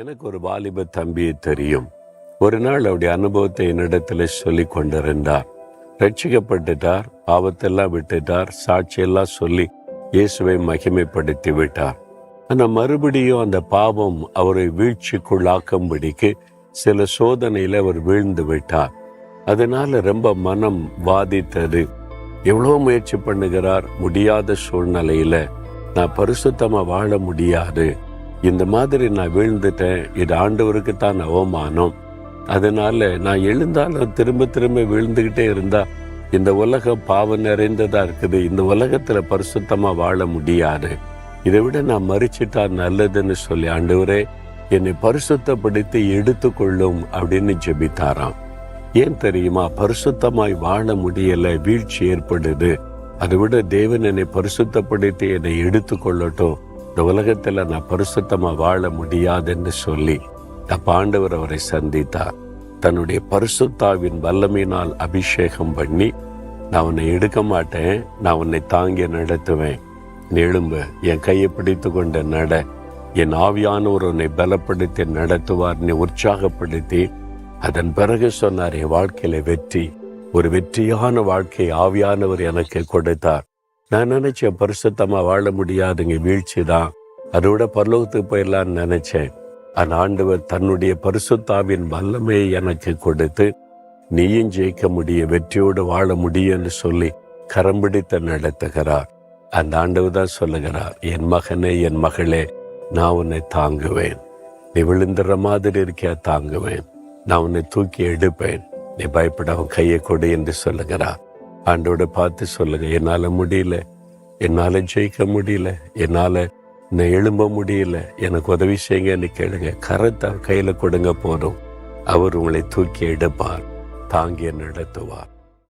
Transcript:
எனக்கு ஒரு வாலிப தம்பியை தெரியும். ஒரு நாள் அவருடைய அனுபவத்தை என்னிடத்துல சொல்லி கொண்டிருந்தார். ரட்சிக்கப்பட்டுட்டார் பாவத்தெல்லாம் விட்டுட்டார் சாட்சியெல்லாம் சொல்லி இயேசுவை மகிமைப்படுத்தி விட்டார். ஆனால் மறுபடியும் அந்த பாவம் அவரை வீழ்ச்சிக்குள்ளாக்கும்படிக்கு சில சோதனையில் அவர் வீழ்ந்து விட்டார். அதனால ரொம்ப மனம் வாதித்தது. எவ்வளோ முயற்சி பண்ணுகிறார் முடியாத சூழ்நிலையில. நான் பரிசுத்தமாக வாழ முடியாது. இந்த மாதிரி நான் விழுந்துட்டேன். இது ஆண்டவருக்கு தான் அவமானம். அதனால நான் எழுந்தாலும் திரும்ப திரும்ப விழுந்துக்கிட்டே இருந்தா இந்த உலகம் பாவம் நிறைந்ததா இருக்குது. இந்த உலகத்துல பரிசுத்தமா வாழ முடியாது. இதை விட நான் மறிச்சிட்டா நல்லதுன்னு சொல்லி ஆண்டவரே என்னை பரிசுத்தப்படுத்தி எடுத்துக்கொள்ளும் அப்படின்னு ஜெபித்தாராம். ஏன் தெரியுமா? பரிசுத்தமாய் வாழ முடியல வீழ்ச்சி ஏற்படுது. அதை விட தேவன் என்னை பரிசுத்தப்படுத்தி என்னை எடுத்துக்கொள்ளட்டும். இந்த உலகத்தில் நான் பரிசுத்தமாக வாழ முடியாதுன்னு சொல்லி அப்ப ஆண்டவர் அவரை சந்தித்தார். தன்னுடைய பரிசுத்தாவின் வல்லமையினால் அபிஷேகம் பண்ணி நான் உன்னை எடுக்க மாட்டேன் நான் உன்னை தாங்கி நடத்துவேன். எழும்பு என் கையை பிடித்து கொண்டு நட. என் ஆவியானவர் உன்னை பலப்படுத்தி நடத்துவார் நீ உற்சாகப்படுத்தி. அதன் பிறகு சொன்னார் என் வாழ்க்கையில வெற்றி. ஒரு வெற்றியான வாழ்க்கை ஆவியானவர் எனக்கு கொடுத்தார். நான் நினைச்சேன் பரிசுத்தமா வாழ முடியாதுங்க வீழ்ச்சி தான். அதோட பரலோகத்துக்கு போயிடலான்னு நினைச்சேன். அந்த ஆண்டவர் தன்னுடைய பரிசுத்தாவின் வல்லமையை எனக்கு கொடுத்து நீயும் ஜெயிக்க முடியும் வெற்றியோடு வாழ முடியும்னு சொல்லி கரம் பிடித்து நடத்துகிறார். அந்த ஆண்டவர் தான் சொல்லுகிறார் என் மகனே என் மகளே நான் உன்னை தாங்குவேன். நீ விழுந்துற மாதிரி இருக்கியா தாங்குவேன். நான் உன்னை தூக்கி எடுப்பேன். நீ பயப்பட அவன் கையை கொடு என்று சொல்லுகிறார். ஆண்டோட பார்த்து சொல்லுங்க. என்னால முடியல. என்னால ஜெயிக்க முடியல. என்னால நான் எழும்ப முடியல. எனக்கு உதவி செய்யுங்கன்னு கேளுங்க. கரத்தை கையில கொடுங்க போதும். அவர் உங்களை தூக்கி எடுப்பார். தாங்கி நடத்துவார்.